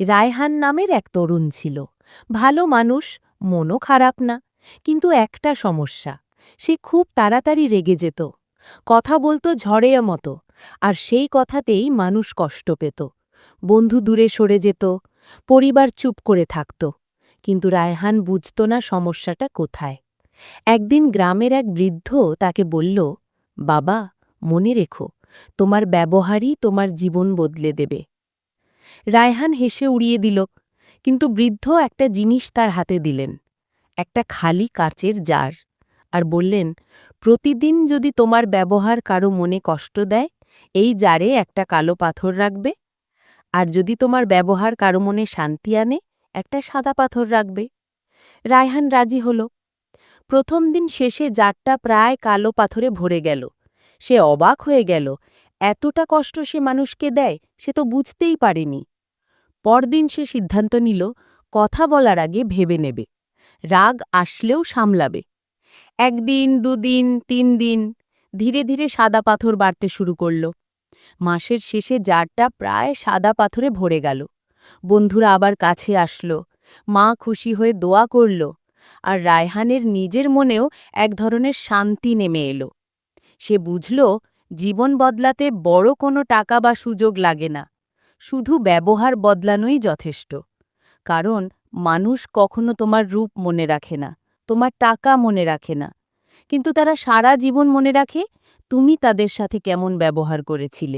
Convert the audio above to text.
রায়হান নামের এক তরুণ ছিল। ভালো মানুষ, মনও খারাপ না, কিন্তু একটা সমস্যা, সে খুব তাড়াতাড়ি রেগে যেত। কথা বলতো ঝড়ের মতো, আর সেই কথাতেই মানুষ কষ্ট পেত। বন্ধু দূরে সরে যেত, পরিবার চুপ করে থাকত, কিন্তু রায়হান বুঝত না সমস্যাটা কোথায়। একদিন গ্রামের এক বৃদ্ধ তাকে বলল, বাবা, মনে রেখো, তোমার ব্যবহারই তোমার জীবন বদলে দেবে। রায়হান হেসে উড়িয়ে দিল, কিন্তু বৃদ্ধ একটা জিনিস তার হাতে দিলেন, একটা খালি কাচের জার, আর বললেন, প্রতিদিন যদি তোমার ব্যবহার কারও মনে কষ্ট দেয়, এই জারে একটা কালো পাথর রাখবে, আর যদি তোমার ব্যবহার কারও মনে শান্তি আনে, একটা সাদা পাথর রাখবে। রায়হান রাজি হল। প্রথম দিন শেষে জারটা প্রায় কালো পাথরে ভরে গেল, সে অবাক হয়ে গেল এতটা কষ্ট সে মানুষকে দেয়, সে তো বুঝতেই পারেনি। পরদিন সে সিদ্ধান্ত নিল, কথা বলার আগে ভেবে নেবে। রাগ আসলেও সামলাবে। একদিন, দুদিন, তিন দিন, ধীরে ধীরে সাদা পাথর বাড়তে শুরু করল। মাসের শেষে জারটা প্রায় সাদা পাথরে ভরে গেল। বন্ধুরা আবার কাছে আসলো। মা খুশি হয়ে দোয়া করল আর রায়হানের নিজের মনেও এক ধরনের শান্তি নেমে এলো। সে বুঝল জীবন বদলাতে বড় কোনো টাকা বা সুযোগ লাগে না। শুধু ব্যবহার বদলানোই যথেষ্ট। কারণ মানুষ কখনো তোমার রূপ মনে রাখে না, তোমার টাকা মনে রাখে না। কিন্তু তারা সারা জীবন মনে রাখে, তুমি তাদের সাথে কেমন ব্যবহার করেছিলে।